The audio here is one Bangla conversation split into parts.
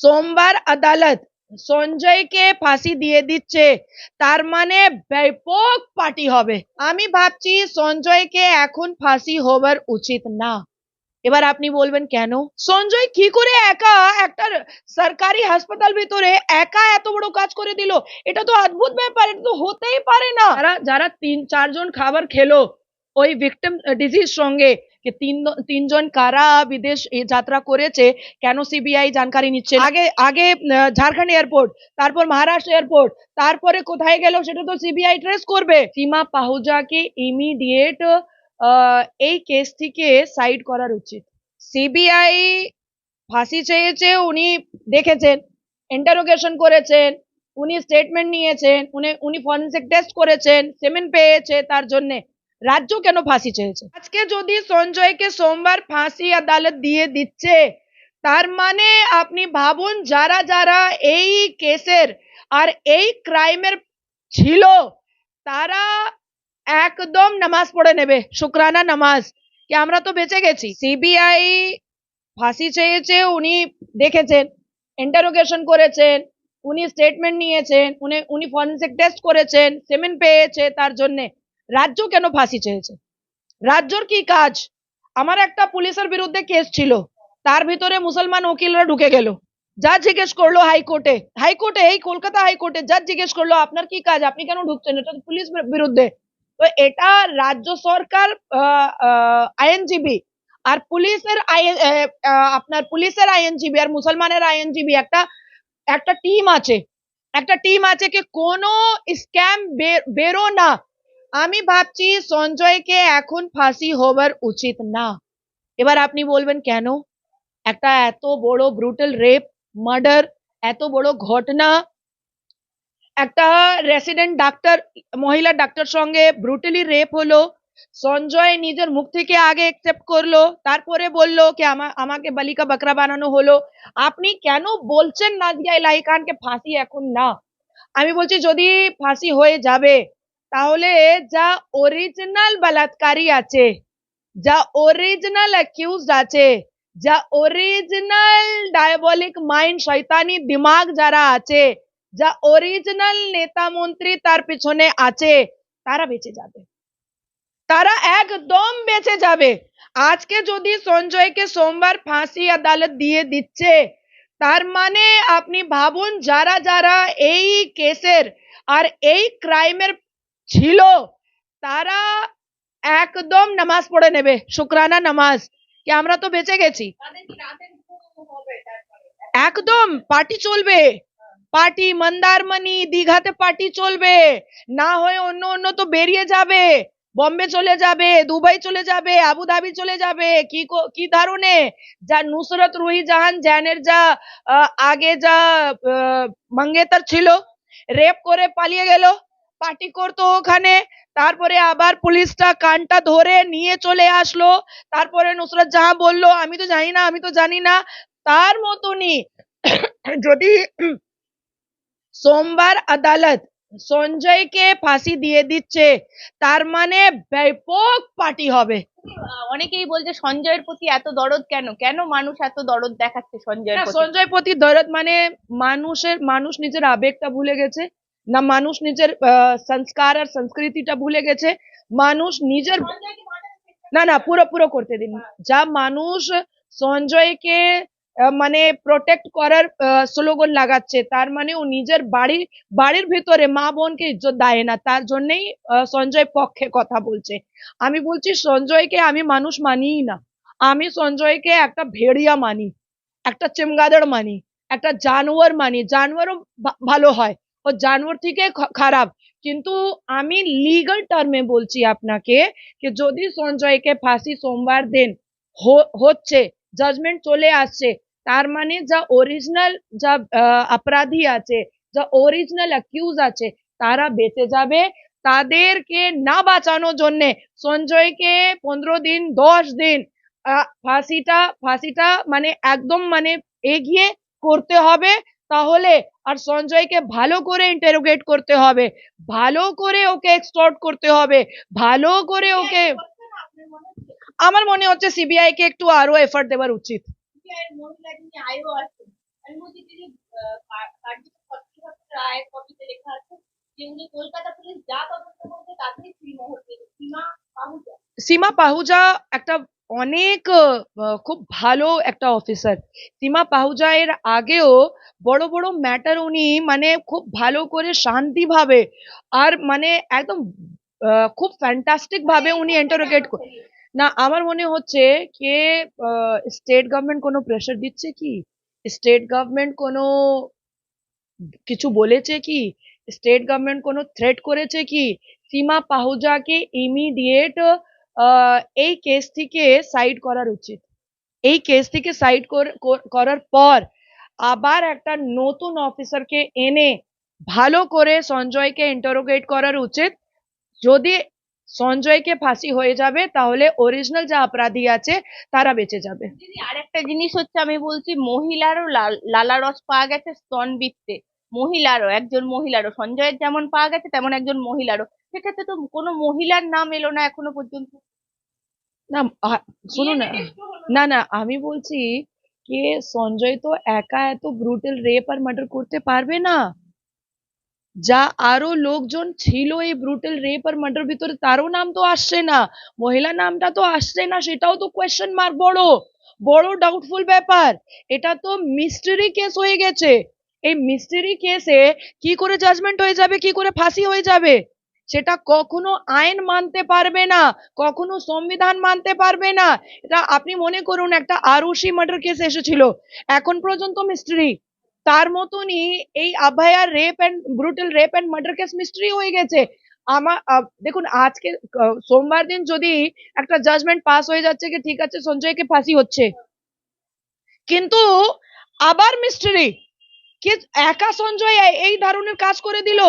সোমবার আদালত সঞ্জয়কে ফাঁসি দিয়ে দিচ্ছে, তার মানে ব্যাপক পার্টি হবে। আমি ভাবছি সঞ্জয়কে এখন ফাঁসি হবার উচিত না। এবার আপনি বলবেন কেন? সঞ্জয় কি করে একা একটা সরকারি হাসপাতাল ভিতরে একা এত বড় কাজ করে দিল? এটা তো অদ্ভুত ব্যাপার, এটা তো হতেই পারে না। যারা তিন, চারজন খাবার খেলো, ওই ভিকটিম ডিজিজ সঙ্গে যে তিন তিনজন কারা বিদেশ যাত্রা করেছে, কেন সিবিআই জানকারি নিচ্ছে আগে আগে ঝাড়খণ্ড এয়ারপোর্ট, তারপর মহারাষ্ট্র এয়ারপোর্ট, তারপরে কোথায় গেল সেটা তো সিবিআই ট্রেস করবে। সীমা পাহুজাকে ইমিডিয়েট এই কেস থেকে সাইড করার উচিত। সিবিআই ফাঁসি চেয়েছে, উনি দেখেছেন ইন্টারোগেশন করেছেন, উনি স্টেটমেন্ট নিয়েছেন, উনি উনি ফরেন্সিক টেস্ট করেছেন সেমেন পেয়েছে তার জন্যে। রাজ্য কেন ফাঁসি চেয়েছে? আজকে যদি সঞ্জয়কে সোমবার ফাঁসি আদালত দিয়ে দিচ্ছে, তার মানে আপনি ভাবুন যারা যারা এই কেসের আর এই ক্রাইমের ছিল, তারা একদম নামাজ পড়ে নেবে, শুক্রানা নামাজ। কি আমরা তো বেঁচে গেছি? সিবিআই ফাঁসি চেয়েছে, উনি দেখেছেন ইন্টারোগেশন করেছেন, উনি স্টেটমেন্ট নিয়েছেন, উনি উনি ফরেন্সিক টেস্ট করেছেন সেমেন পেয়েছে তার জন্যে। রাজ্য কেন ফাঁসি চেয়েছে? রাজ্যর কি কাজ? আমার একটা পুলিশের বিরুদ্ধে কেস ছিল। তার ভিতরে মুসলমান উকিলরা ঢুকে গেল। যা জিজ্ঞেস করল হাইকোর্টে হাইকোর্টে, এই কলকাতা হাইকোর্টে যা জিজ্ঞেস করল, আপনার কি কাজ? আপনি কেন ঢুকছেন? এটা পুলিশ বিরুদ্ধে। তো এটা রাজ্য সরকার আইএনজিবি আর পুলিশের আপনার পুলিশের আইএনজিবি আর মুসলমানের আইএনজিবি একটা একটা টিম আছে। একটা টিম আছে কি কোনো স্ক্যাম বেরো না। আমি ভাবছি সঞ্জয়কে এখন ফাঁসি হবার উচিত না। এবার আপনি বলবেন, কেন? একটা এত বড় ব্রুটাল রেপ মার্ডার এত বড় ঘটনা, একটা রেসিডেন্ট ডাক্তার মহিলা ডাক্তার সঙ্গে ব্রুটালি রেপ হলো, সঞ্জয় নিজের মুখ থেকে আগে একসেপ্ট করল, তারপরে বলল কি, আমা- আমাকে বালিকা বাকরা বানানো হলো। আপনি কেন বলছেন নাদিয়া ইলাহি খানকে ফাঁসি এখন না? আমি বলছি, যদি ফাঁসি হয়ে যাবে তাহলে যা অরিজিনাল বলাৎকারী আছে, যা অরিজিনাল অ্যাকিউজড আছে, যা অরিজিনাল ডায়াবলিক মাইন্ড শয়তানি দিমাগ যারা আছে, যা অরিজিনাল নেতা মন্ত্রী তার পিছনে আছে, তারা বেঁচে যাবে। তারা একদম বেঁচে যাবে। আজকে যদি সঞ্জয়কে সোমবার ফাঁসি আদালত দিয়ে দিচ্ছে, তার মানে আপনি ভাবুন যারা যারা এই কেসের আর এই ক্রাইমের ছিল, তারা একদম নামাজ পড়ে নেবে, শুক্রানা নামাজ। কি আমরা তো বেঁচে গেছি? একদম, পার্টি চলবে। পার্টি মন্দারমণি, দীঘাতে পার্টি চলবে। না হয়ে অন্য অন্য তো বেরিয়ে যাবে। বম্বে চলে যাবে, দুবাই চলে যাবে, আবুধাবি চলে যাবে। কি কি ধরনে যা নুসরত রুহি জাহান জ্যানের যা আগে যা মঙ্গেতর ছিল, রেপ করে পালিয়ে গেল। পার্টি করতো ওখানে। তারপরে আবার পুলিশটা কানটা ধরে নিয়ে চলে আসলো। তারপরে নুসরত জাহাঁ বলল আমি তো জানি না আমি তো জানি না। তার মতনই যদি সোমবার আদালত সঞ্জয়কে ফাঁসি দিয়ে দিচ্ছে তার মানে ব্যাপক পার্টি হবে। অনেকেই বলছে সঞ্জয়ের প্রতি এত দরদ কেন? কেন মানুষ এত দরদ দেখাচ্ছে সঞ্জয়ের সঞ্জয় প্রতি দরদ মানে মানুষের মানুষ নিজের আবেগটা ভুলে গেছে। না, মানুষ নিজের সংস্কার আর সংস্কৃতিটা ভুলে গেছে। মানুষ নিজের না না, পুরো পুরো করতে দিন। যা মানুষ সঞ্জয়কে মানে প্রোটেক্ট করার স্লোগান লাগাচ্ছে, তার মানে ও নিজের বাড়ি, বাড়ির ভিতরে মা বোনকে ইজ্জত দেয় না, তার জন্যই সঞ্জয় পক্ষে কথা বলছে। আমি বলছি, সঞ্জয়কে আমি মানুষ মানিই না। আমি সঞ্জয়কে একটা ভেড়িয়া মানি, একটা চিমগাদড় মানি, একটা জানোয়ার মানি। জানোয়ারও ভালো হয়। ও জানোয়ার থেকে খারাপ। কিন্তু আমি লিগাল টার্মে বলছি আপনাকে যে যদি সঞ্জয়কে ফাঁসি সোমবার দিন হচ্ছে জাজমেন্ট চলে আসছে, তার মানে যা অরিজিনাল যা অপরাধী আছে, যা অরিজিনাল অ্যাকিউজ আছে, তারা বেঁচে যাবে। তাদেরকে না বাঁচানোর জন্যে সঞ্জয়কে পনেরো দিন, দশ দিন ফাঁসিটা ফাঁসিটা মানে একদম মানে এগিয়ে করতে হবে। তাহলে আর সঞ্জয়কে ভালো করে ইন্টারোগেট করতে হবে। ভালো করে ওকে এক্সপ্লোর করতে হবে। ভালো করে ওকে আমার মনে হচ্ছে সিবিআই কে একটু আরও এফার্ট দেবার উচিত। সীমা পাহুজা। একটা অনেক খুব ভালো একটা অফিসার সীমা পাহুজা এর আগেও বড় বড় ম্যাটার উনি মানে খুব ভালো করে শান্তিভাবে আর মানে একদম খুব ফ্যান্টাস্টিক ভাবে উনি ইন্টারোগেট না, আমার মনে হচ্ছে কে স্টেট গভর্নমেন্ট কোনো প্রেশার দিচ্ছে কি? স্টেট গভর্নমেন্ট কোনো কিছু বলেছে কি? স্টেট গভর্নমেন্ট কোনো থ্রেট করেছে কি? সীমা পাহুজাকে ইমিডিয়েট এই কেস থেকে সাইড করার উচিত। এই কেস থেকে সাইড করার পর আবার একটা নতুন অফিসারকে এনে ভালো করে সঞ্জয়কে ইন্টারোগেট করার উচিত। যদি সঞ্জয়কে ফাঁসি হয়ে যাবে তাহলে অরিজিনাল যা অপরাধী আছে তারা বেঁচে যাবে। দিদি আরেকটা জিনিস হচ্ছে আমি বলছি মহিলারও লাল- রস পাওয়া গেছে স্তনবৃত্তে। মহিলারও একজন মহিলারও সঞ্জয়ের যেমন পাওয়া গেছে তেমন একজন মহিলারও। সেক্ষেত্রে তো কোনো মহিলার নাম এলো না এখনও পর্যন্ত? না শুনুন। না না আমি বলছি যে সঞ্জয় তো একা এত ব্রুটাল রেপ আর মার্ডার করতে পারবে না যা আরও লোকজন ছিল এই ব্রুটাল রেপ আর মার্ডার ভিতরে তারও নাম তো আসছে না মহিলা নামটা তো আসছে না সেটাও তো কোয়েশ্চেন মার্ক বড় বড় ডাউটফুল ব্যাপার এটা তো মিস্টারি কেস হয়ে গেছে এই মিস্টারি কেসে কি করে জাজমেন্ট হয়ে যাবে কি করে ফাঁসি হয়ে যাবে সেটা কখনো আইন মানতে পারবে না, কখনো সংবিধান মানতে পারবে না। এটা আপনি মনে করুন, একটা আরুষি মার্ডার কেস এসেছিল। এখন পর্যন্ত মিস্ট্রি তার মতনই এই আভায়ার rape and brutal rape and murder case mystery হয়ে গেছে। আমার দেখুন, আজকে সোমবার দিন যদি একটা জাজমেন্ট পাস হয়ে যাচ্ছে কি, ঠিক আছে, সঞ্জয়কে ফাঁসি হচ্ছে। কিন্তু আবার মিস্ট্রি কি, একা সঞ্জয় এই ধরনের কাজ করে দিল?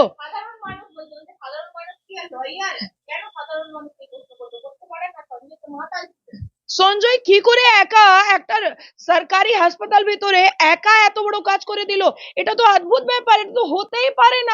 সঞ্জয়, কি করে একা একটা সরকারি হাসপাতাল ভিতরে একা এত বড় কাজ করে দিল? এটা তো অদ্ভুত ব্যাপার, এটা তো হতেই পারে না।